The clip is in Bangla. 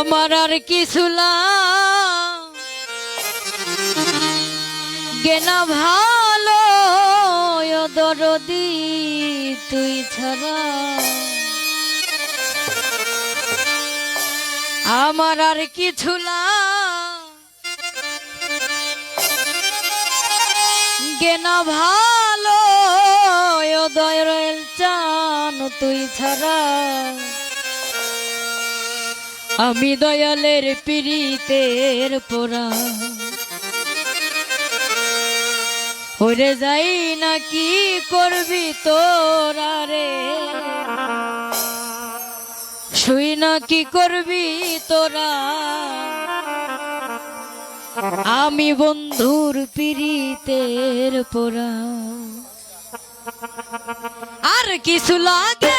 আমার আর কিছু গেনা ভালো দরদি, তুই ছাড়া। আমার আর কিছু গেনা ভালো দয়াল চান, তুই ছাড়া। আমি দয়ালের পীড়িতের পোড়া। ওরে যাই না কি করবি তোরা রে? শুই না কি করবি তোরা? আমি বন্ধুর পীড়িতের পোড়া। আর কিছু লাগে